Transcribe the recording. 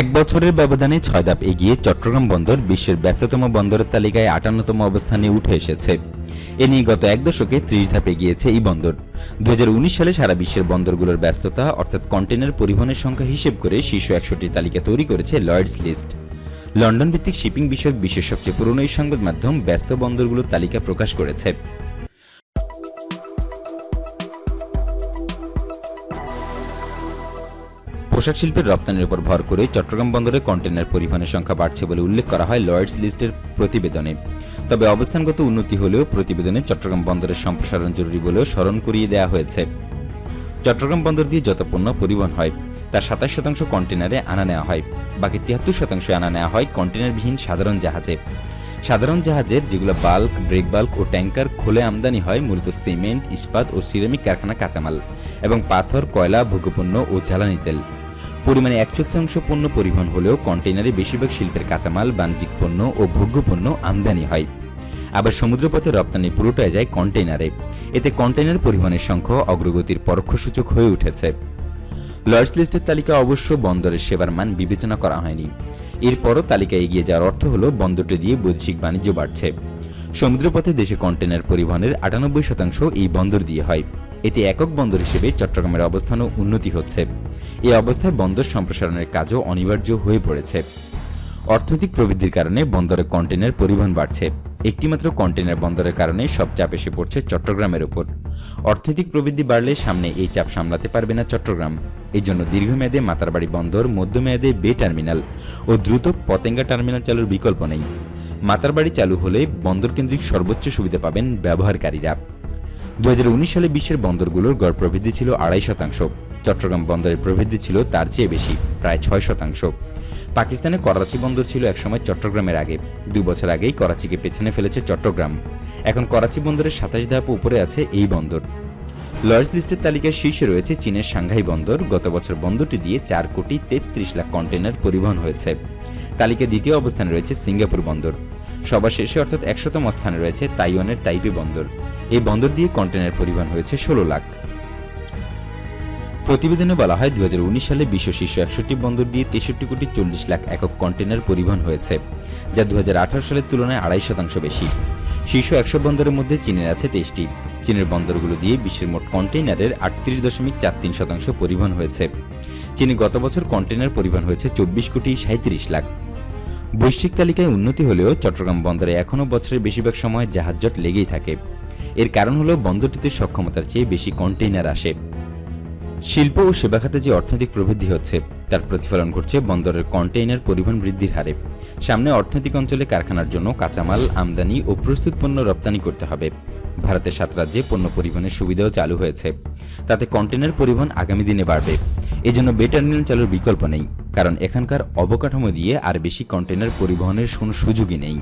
এক বছরের ব্যবধানে ছয় ধাপ এগিয়ে চট্টগ্রাম বন্দর বিশ্বের ব্যস্ততম বন্দরের তালিকায় আটান্নতম অবস্থানে উঠে এসেছে। এ নিয়ে গত এক দশকে ত্রিশ ধাপ এগিয়েছে এই বন্দর। দু হাজার উনিশ সালে সারা বিশ্বের বন্দরগুলোর ব্যস্ততা, অর্থাৎ কন্টেনার পরিবহনের সংখ্যা হিসেব করে শীর্ষ একশোটি তালিকা তৈরি করেছে লয়েডস লিস্ট। লন্ডন ভিত্তিক শিপিং বিষয়ক বিশ্বের সবচেয়ে পুরনো এই সংবাদ মাধ্যম ব্যস্ত বন্দরগুলোর তালিকা প্রকাশ করেছে। পোশাক শিল্পের রপ্তানির উপর ভর করে চট্টগ্রাম বন্দরে কন্টেনার পরিবহনের সংখ্যা বাড়ছে বলে উল্লেখ করা হয় লয়েডস লিস্টের প্রতিবেদনে। তবে অবস্থানগত উন্নতি হলেও প্রতিবেদনে চট্টগ্রাম বন্দরের সম্প্রসারণ জরুরি বলেও স্মরণ করিয়ে দেওয়া হয়েছে। চট্টগ্রাম বন্দর দিয়ে যত পণ্য পরিবহন হয়, তার সাতাশ শতাংশ কন্টেনারে আনা নেওয়া হয়। বাকি তিয়াত্তর শতাংশ আনা নেওয়া হয় কন্টেনারবিহীন সাধারণ জাহাজে। সাধারণ জাহাজের যেগুলো বাল্ক, ব্রেক বাল্ক ও ট্যাঙ্কার খুলে আমদানি হয়, মূলত সিমেন্ট, ইস্পাত ও সিরামিক কারখানা কাঁচামাল এবং পাথর, কয়লা ভোগ্যপণ্য ও জ্বালানি তেল। পরিমাণে এক চতুর্থাংশ পণ্য পরিবহন হলেও কন্টেনারে বেশিরভাগ শিল্পের কাঁচামাল, বাণিজ্যিক পণ্য ও ভোগ্যপণ্য আমদানি হয়। আবার সমুদ্রপথে রপ্তানি পুরোটাই যায় কন্টেনারে এতে কন্টেনার পরিবহনের সংখ্যা অগ্রগতির পরোক্ষ সূচক হয়ে উঠেছে। লর্ডস লিস্টের তালিকা অবশ্য বন্দরের সেবার মান বিবেচনা করা হয়নি। এরপরও তালিকায় এগিয়ে যাওয়ার অর্থ হল বন্দরটি দিয়ে বৈদেশিক বাণিজ্য বাড়ছে। সমুদ্রপথে দেশে কন্টেনার পরিবহনের আটানব্বই শতাংশ এই বন্দর দিয়ে হয়। এতে একক বন্দর হিসেবে চট্টগ্রামের অবস্থানও উন্নতি হচ্ছে। এ অবস্থায় বন্দর সম্প্রসারণের কাজও অনিবার্য হয়ে পড়েছে। অর্থনৈতিক প্রবৃদ্ধির কারণে বন্দরে কন্টেনার পরিবহন বাড়ছে। একটিমাত্র কন্টেনার বন্দরের কারণে সব চাপ এসে পড়ছে চট্টগ্রামের উপর। অর্থনৈতিক প্রবৃদ্ধি বাড়লে সামনে এই চাপ সামলাতে পারবে না চট্টগ্রাম। এই জন্য দীর্ঘমেয়াদে মাতারবাড়ি বন্দর, মধ্যমেয়াদে বে টার্মিনাল ও দ্রুত পতেঙ্গা টার্মিনাল চালুর বিকল্প নেই। মাতারবাড়ি চালু হলে বন্দর কেন্দ্রিক সর্বোচ্চ সুবিধা পাবেন ব্যবহারকারীরা। উনিশ সালে বিশ্বের বন্দরগুলোর গড় প্রবৃদ্ধি ছিল আড়াই শতাংশ। চট্টগ্রাম বন্দরের প্রবৃদ্ধি ছিল তার চেয়ে বেশি, প্রায় ছয় শতাংশ। পাকিস্তানে করাচি বন্দর ছিল একসময় চট্টগ্রামের আগে। দুই বছর আগেই করাচিকে পেছনে ফেলেছে চট্টগ্রাম। এখন করাচি বন্দরের সাতাশ ধাপ উপরে আছে এই বন্দর। লর্ডস লিস্টের তালিকায় শীর্ষে রয়েছে চীনের সাংঘাই বন্দর। গত বছর বন্দরটি দিয়ে চার কোটি তেত্রিশ লাখ কন্টেনার পরিবহন হয়েছে। তালিকায় দ্বিতীয় অবস্থানে রয়েছে সিঙ্গাপুর বন্দর। সবার শেষে অর্থাৎ একশোতম স্থানে রয়েছে তাইওয়ানের তাইপে বন্দর। এই বন্দর দিয়ে কন্টেনার পরিমাণ হয়েছে ষোলো লাখ। প্রতিবেদনে বলা হয় দু হাজার উনিশ সালে বিশ্ব শীর্ষ একষট্টি বন্দর দিয়ে তেষট্টি কোটি চল্লিশ লাখ একক কন্টেনার পরিবহন হয়েছে, যা দুহাজার আঠারো সালের তুলনায় আড়াই শতাংশ বেশি। শীর্ষ একশো বন্দরের মধ্যে চীনের আছে তেইশটি চীনের বন্দরগুলো দিয়ে বিশ্বের মোট কন্টেইনারের আটত্রিশ দশমিক চার তিন শতাংশ পরিবহন হয়েছে। চীনে গত বছর কন্টেনার পরিবহন হয়েছে চব্বিশ কোটি সাঁত্রিশ লাখ। বৈশ্বিক তালিকায় উন্নতি হলেও চট্টগ্রাম বন্দরে এখনও বছরের বেশিরভাগ সময় জাহাজজট লেগেই থাকে। এর কারণ হলো বন্দরটিতে সক্ষমতার চেয়ে বেশি কন্টেইনার আসে। শিল্প ও সেবা খাতে যে অর্থনৈতিক প্রবৃদ্ধি হচ্ছে, তার প্রতিফলন ঘটছে বন্দরের কন্টেইনার পরিবহন বৃদ্ধির হারে। সামনে অর্থনৈতিক অঞ্চলে কারখানার জন্য কাঁচামাল, আমদানি ও প্রস্তুত পণ্য রপ্তানি করতে হবে। ভারতের সাত রাজ্যে পণ্য পরিবহনের সুবিধাও চালু হয়েছে। তাতে কন্টেনার পরিবহন আগামী দিনে বাড়বে। এজন্য বে টার্মিনাল চালুর বিকল্প নেই, কারণ এখানকার অবকাঠামো দিয়ে আর বেশি কন্টেনার পরিবহনের কোনো সুযোগই নেই।